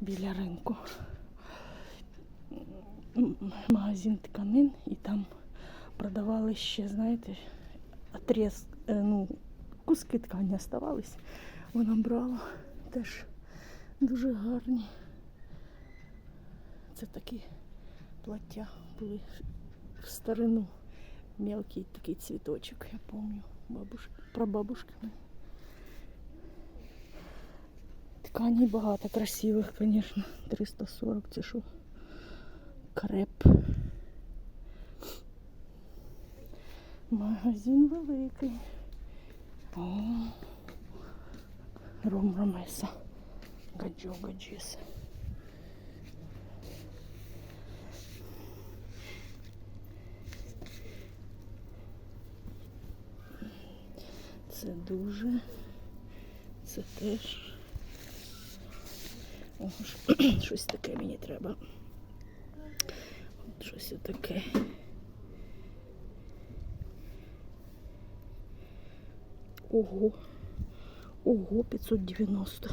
біля ринку. Магазин тканин і там продавали ще, знаєте, отрез, е, ну, куски ткані оставались. Вона брала теж дуже гарні. Це такі плаття були в старину. Мелкий такий цвіточок, я пам'ятаю, бабуш... про Тканей багато красивих, звісно. 340 це що? Креп. Магазин великий. О, Ром Ромеса. Гаджо Гаджіс. Це дуже. Це теж. Щось таке мені треба. От щось таке. Ого. Ого, 590.